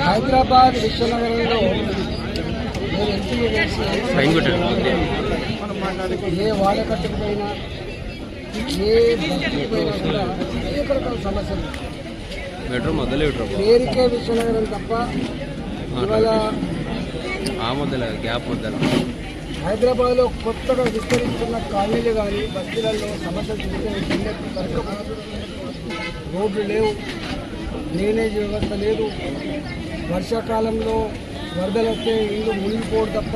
హైదరాబాద్ విశ్వనగరంలో ఏ వాడకట్టుకు పోయినా ఏ బస్సుకు పోయినా కూడా అనేక రకాల సమస్యలు. పేరుకే విశ్వనగరం తప్ప ఇవాళ ఆ మొదల గ్యాప్ మొదల హైదరాబాద్లో కొత్తగా విస్తరిస్తున్న కాలనీలు కానీ బస్తీలలో సమస్యలు చూసే రోడ్లు లేవు డ్రైనేజ్ వ్యవస్థ లేదు. వర్షాకాలంలో వరదలు వస్తే ఇల్లు మునిగిపోవడం తప్ప.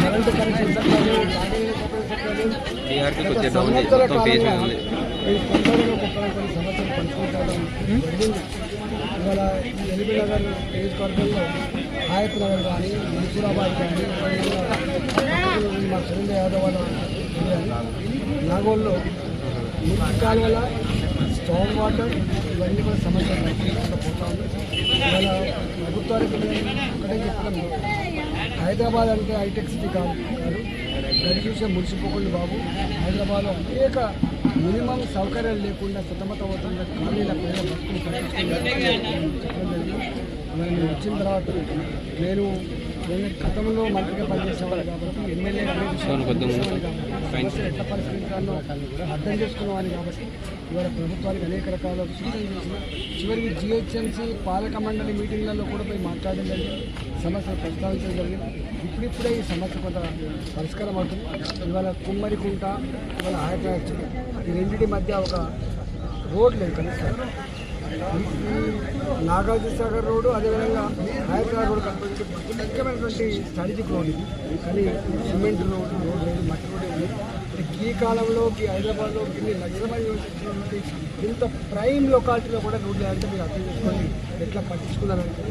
కరెంటు కనెక్షన్ సరిగ్గా లేవు, తాగునీరు సరిగ్గా లేవు. బీఆర్కి గత కొద్దిగా డౌన్ సంవత్సర మొత్తం ఫేజ్ కాలంగా కొన్ని సమస్యలు పంచుకుంటారు జరిగింది ఇవాళ ఈ ఎల్బీ నగర్ నియోజకవర్గంలో ఆయత్ నగర్ కానీ మన్సూరాబాద్ కానీ మా సురేంద్ర యాదవ్ వాళ్ళ నాగోల్లో మురికి కాలువల స్టోన్ వాటర్ ఇవన్నీ కూడా సమస్యలు పరిశీలించకుండా పోతా ఇవాళ ప్రభుత్వానికి ఒకటే చెప్తాను హైదరాబాద్ అంటే హైటెక్ సిటీ కాదు. కాదు గడి చూసే మురిసిపోకుండా బాబు. హైదరాబాద్లో అనేక మినిమం సౌకర్యాలు లేకుండా సతమతమవుతున్న ఖాళీల పేద మరి నేను వచ్చిన తర్వాత నేను గతంలో మంత్రిగా పనిచేసేవాడు కాబట్టి ఎమ్మెల్యే ఎట్లా పరిష్కరించాలో అర్థం చేసుకున్నవాడిని కాబట్టి ఇవాళ ప్రభుత్వానికి అనేక రకాల సూచనలు చేసిన చివరికి జిహెచ్ఎంసీ పాలక మండలి మీటింగ్లలో కూడా పోయి మాట్లాడడం జరిగింది. సమస్యలు ప్రస్తావించడం జరిగింది. ఇప్పుడిప్పుడే ఈ సమస్య కొంత పరిష్కారం అవుతుంది. ఇవాళ కుమ్మరికుంట ఇవాళ హైదరాబాద్ ఈ రెండింటి మధ్య ఒక రోడ్ లేదు కనీసం నాగార్జున సాగర్ రోడ్డు అదేవిధంగా హైదరాబాద్ రోడ్ కనిపించే ముఖ్యమైనటువంటి స్ట్రాటజిక్ రోడ్ ఇది కానీ సిమెంట్ రోడ్డు రోడ్డు లేదు మట్టి రోడ్డు ఉంది ఈ కాలంలోకి హైదరాబాద్లో ఇన్ని లక్షల మంది నివసించినటువంటి ఇంత ప్రైమ్ లొకాలిటీలో కూడా రోడ్లు అంటే మీరు అర్థం చేసుకొని ఎట్లా పట్టించుకున్నారంటే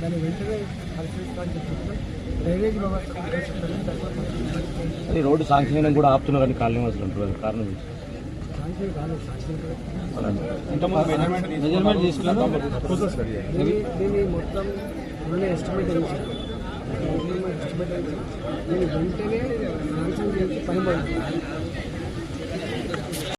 దాన్ని వెంటనే పరిశీలిస్తారని చెప్తున్నాం. డ్రైనేజ్ వ్యవస్థ రోడ్డు సాంక్షన్ కూడా ఆపుతున్నారని కాలనీ వాసులు అంటున్నారు. కారణం మెజర్మెంట్ తీసుకున్నాను దీని దీన్ని మొత్తం మొన్న ఎస్టిమేట్ వేసారు ఎస్టిమేట్ వేసి దీన్ని వెంటనే శాంక్షన్ చేసి పని మొదలు